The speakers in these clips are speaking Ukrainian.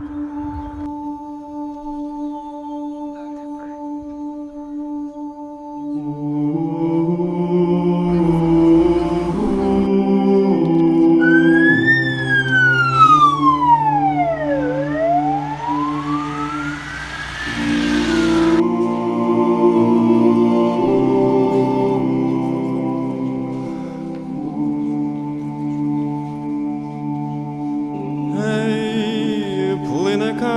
Ей,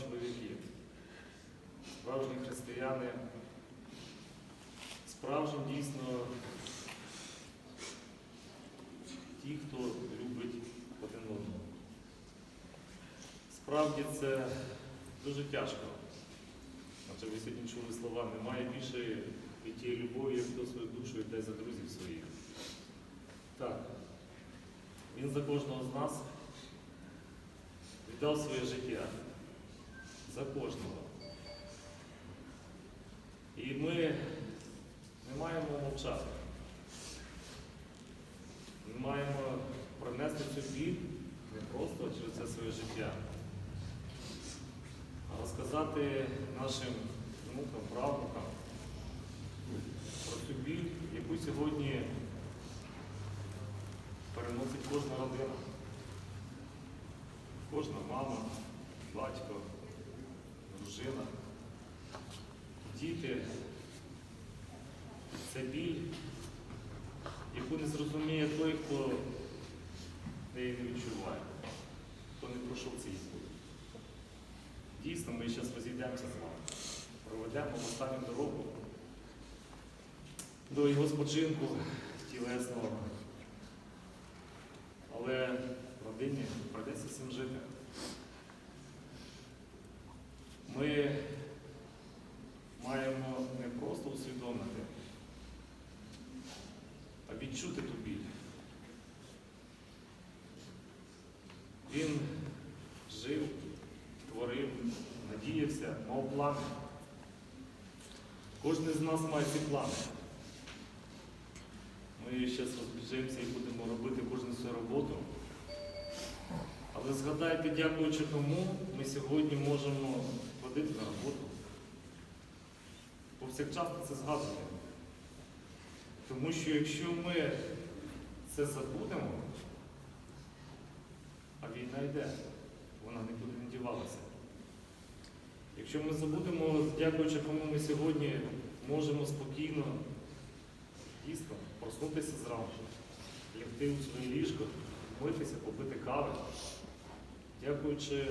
чоловіки, справжні християни, справжні дійсно ті, хто любить один одного. Справді це дуже тяжко. Адже ви сьогодні чули слова, немає більше і тієї любові, як хто свою душу йде за друзів своїх. Так, він за кожного з нас віддав своє життя. За кожного. І ми не маємо мовчати. Ми маємо пронести цю біль не просто через це своє життя, а розказати нашим внукам, правнукам про цю біль, яку сьогодні переносить кожна родина. Кожна мама, батько, дружина, діти. Це біль, яку не зрозуміє той, хто її не відчуває, хто не пройшов цей путь. Дійсно, ми зараз розійдемося з вами, проведемо останню дорогу до його спочинку тілесного. Але родині придеться з цим жити. Ми маємо не просто усвідомити, а відчути ту біль. Він жив, творив, надіявся, мав плани. Кожен з нас має ці плани. Ми зараз розбіжимося і будемо робити кожну свою роботу. Але згадайте, дякуючи кому, ми сьогодні можемо ходити на роботу. Повсякчасно це згадувати. Тому що якщо ми це забудемо, а війна йде, вона нікуди не дівалася. Якщо ми забудемо, дякуючи кому ми сьогодні можемо спокійно, дійсно, проснутися зранку, лягти у своє ліжко, митися, попити кави, дякуючи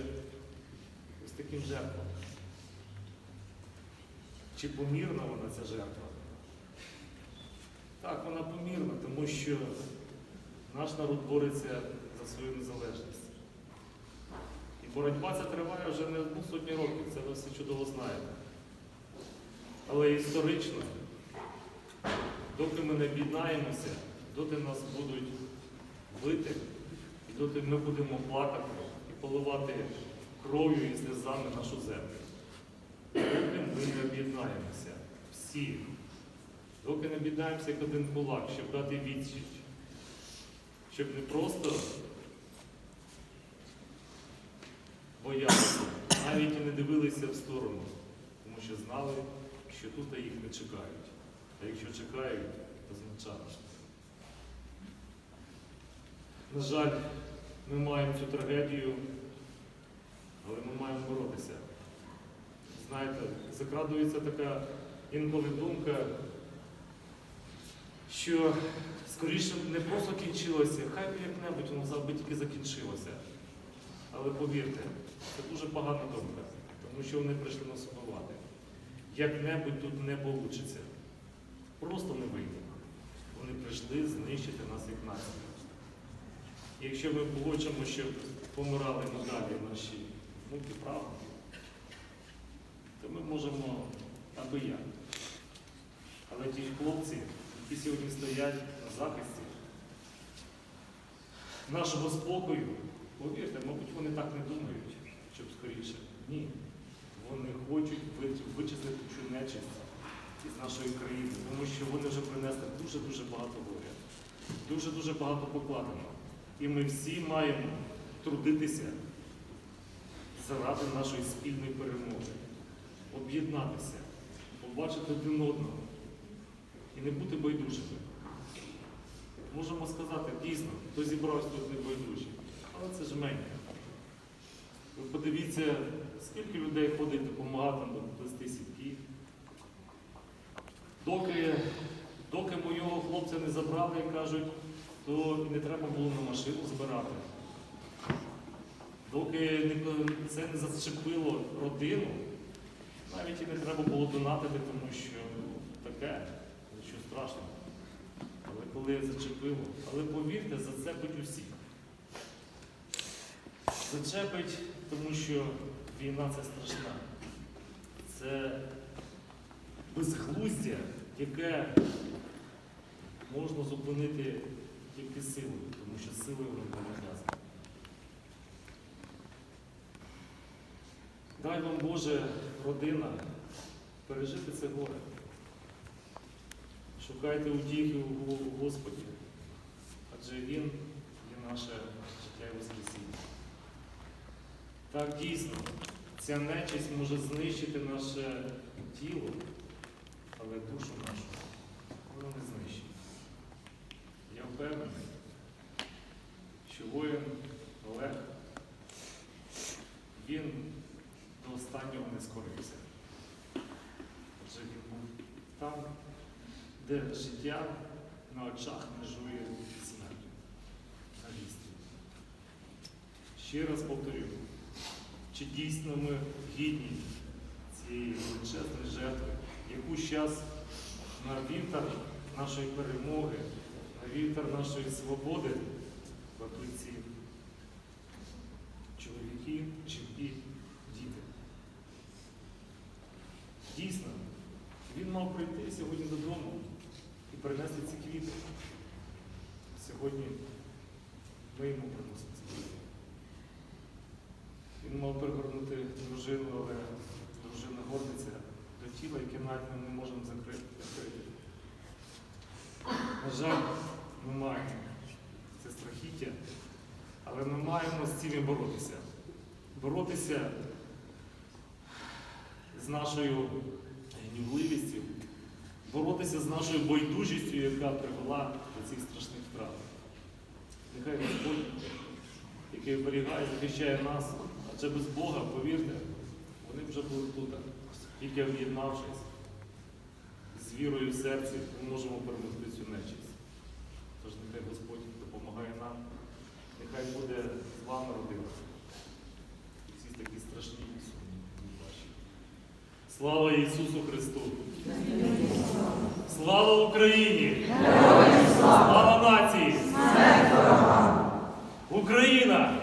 ось таким жертвам. Чи помірна вона ця жертва? Так, вона помірна, тому що наш народ бореться за свою незалежність. І боротьба ця триває вже не одну сотню років, це ви всі чудово знаєте. Але історично, доки ми не об'єднаємося, доти нас будуть бити, і доти ми будемо плакати і поливати кров'ю і сльозами нашу землю. Доки ми не об'єднаємося всі, доки не об'єднаємося як один кулак, щоб дати відсіч, щоб не просто боялися, навіть і не дивилися в сторону, тому що знали, що тут їх не чекають. А якщо чекають, то звичайно. На жаль, ми маємо цю трагедію, але ми маємо боротися. Знаєте, закрадується така інколи думка, що скоріше не просто кінчилося, хай би як-небудь воно завжди тільки закінчилося. Але повірте, це дуже погана думка, тому що вони прийшли нас убивати. Як-небудь тут не вийде. Просто не вийде. Вони прийшли знищити нас як націю. Якщо ми хочемо, щоб помирали надалі наші внуки, правнуки, то ми можемо аби як. Але ті хлопці, які сьогодні стоять на захисті нашого спокою, повірте, мабуть, вони так не думають, щоб скоріше. Ні. Вони хочуть вичислити цю нечисть із нашої країни, тому що вони вже принесли дуже-дуже багато горя, дуже-дуже багато покладено. І ми всі маємо трудитися заради нашої спільної перемоги, об'єднатися, побачити один одного і не бути байдужими. Можемо сказати, дійсно, хто зібрався тут не байдужий, але це ж мене. Ви подивіться, скільки людей ходить допомагати плести сітки. Доки, доки моєго хлопця не забрали, кажуть, то і не треба було на машину збирати. Доки це не зачепило родину, навіть і не треба було донатити, тому що таке, нічого страшного. Але коли зачепило, але повірте, зацепить усіх. Зачепить, тому що війна це страшна. Це безглуздя, яке можна зупинити тільки силою, тому що силою воно не нав'язано. Дай вам Боже, родина, пережити це горе. Шукайте утіхи у Господі, адже Він є наше життя і Воскресіння. Так, дійсно, ця нечисть може знищити наше тіло, але душу нашу вона не знищить. Я впевнений, що воїн Олег, він до останнього не скорився. Адже він був там, де життя на очах межує смертю на вісті. Ще раз повторю, чи дійсно ми гідні цієї величезної жертви, яку зараз на вівтар нашої перемоги, на вівтар нашої свободи кладуть ці чоловіки, жінки, діти. Дійсно, він мав прийти сьогодні додому і принести ці квіти. Сьогодні ми йому приносимо. Він мав пригорнути дружину, але дружина гордиться до тіла, яке навіть ми не можемо закрити. На жаль, ми маємо це страхіття, але ми маємо з цим боротися. Боротися з нашою гнівливістю, боротися з нашою байдужістю, яка привела до цих страшних втрат. Нехай Господь, який оберігає, захищає нас, адже без Бога, повірте, вони вже були тут. Тільки об'єднавшись з вірою в серці, ми можемо перемогти цю нечість. Тож нехай Господь допомагає нам, нехай буде з вами родина. Всі такі страшні і сумні ваші. Слава Ісусу Христу! Слава Україні! Слава нації! Україна!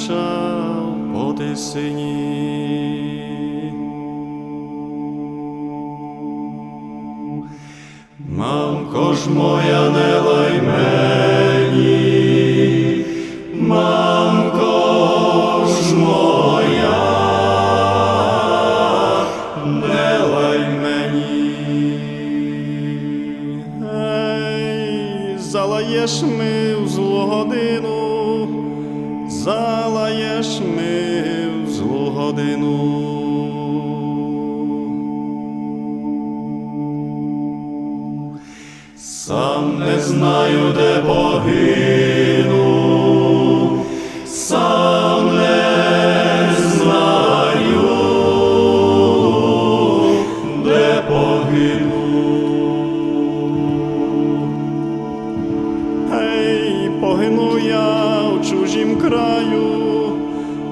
Кача по тисині. Мамко ж моя, не лай залаєш ми в злу годину. Сам не знаю, де погину, сам не знаю, де погину. Ей, погину я в чужім краю,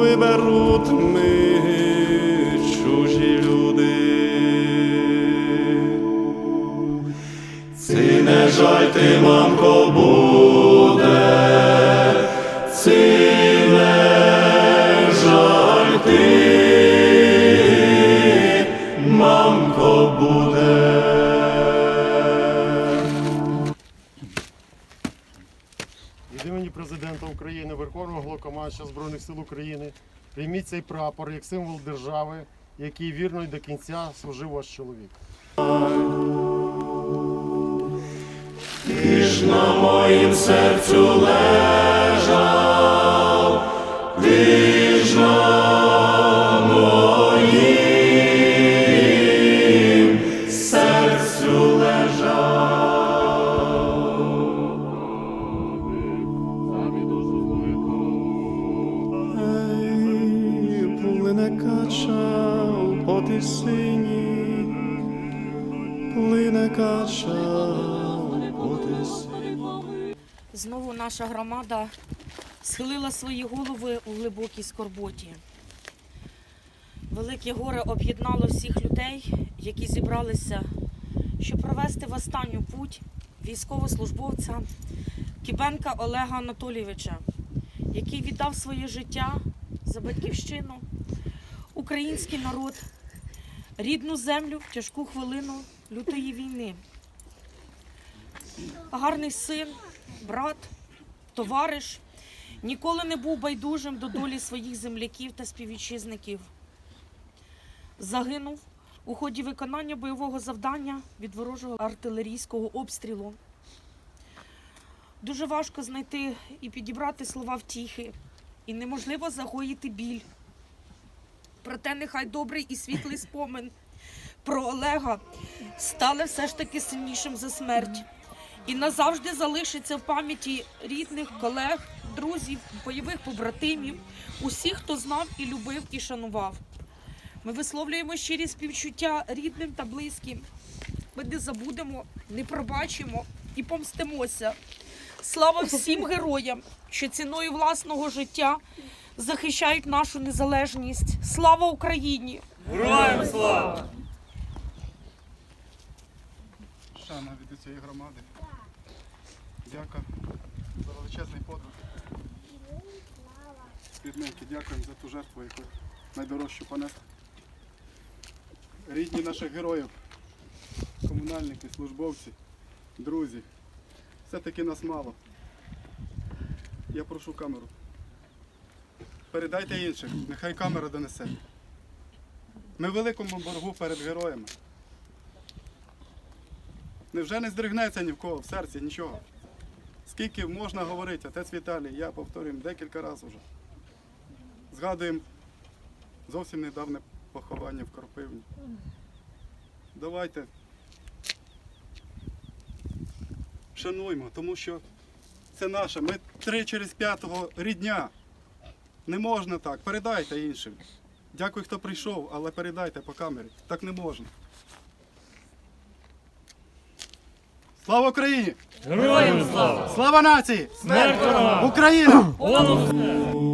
виберуть ми чужі люди. Ці не жаль ти, мамко, буде, Від імені президента України, Верховного Головнокомандувача Збройних сил України, прийміть цей прапор як символ держави, який вірно й до кінця служив ваш чоловік. Ти ж на моїм серцю лежав, по тисині, плине кача по. Знову наша громада схилила свої голови у глибокій скорботі. Велике горе об'єднало всіх людей, які зібралися, щоб провести в останню путь військовослужбовця Кібенка Олега Анатолійовича, який віддав своє життя за батьківщину, український народ, рідну землю в тяжку хвилину лютої війни. Гарний син, брат, товариш, ніколи не був байдужим до долі своїх земляків та співвітчизників. Загинув у ході виконання бойового завдання від ворожого артилерійського обстрілу. Дуже важко знайти і підібрати слова втіхи, і неможливо загоїти біль. Проте нехай добрий і світлий спомин про Олега стали все ж таки сильнішим за смерть і назавжди залишиться в пам'яті рідних, колег, друзів, бойових побратимів, усіх, хто знав і любив і шанував. Ми висловлюємо щирі співчуття рідним та близьким. Ми не забудемо, не пробачимо і помстимося. Слава всім героям, що ціною власного життя захищають нашу незалежність. Слава Україні! Героям слава! Шана від цієї громади. Дяка за величезний подвиг. Рідненькі, дякуємо за ту жертву, яку найдорожчу понесли. Рідні наших героїв, комунальники, службовці, друзі. Все-таки нас мало. Я прошу камеру. Передайте інших, нехай камера донесе. Ми в великому боргу перед героями. Невже не здригнеться ні в кого в серці нічого? Скільки можна говорити, отець Віталій, я повторюю декілька разів вже. Згадуємо зовсім недавне поховання в Карпивні. Давайте шануймо, тому що це наше. Ми три через п'ятого рідня. Не можна так. Передайте іншим. Дякую, хто прийшов, але передайте по камері. Так не можна. Слава Україні! Героям слава! Слава нації! Смерть ворогам! Україна! Понад!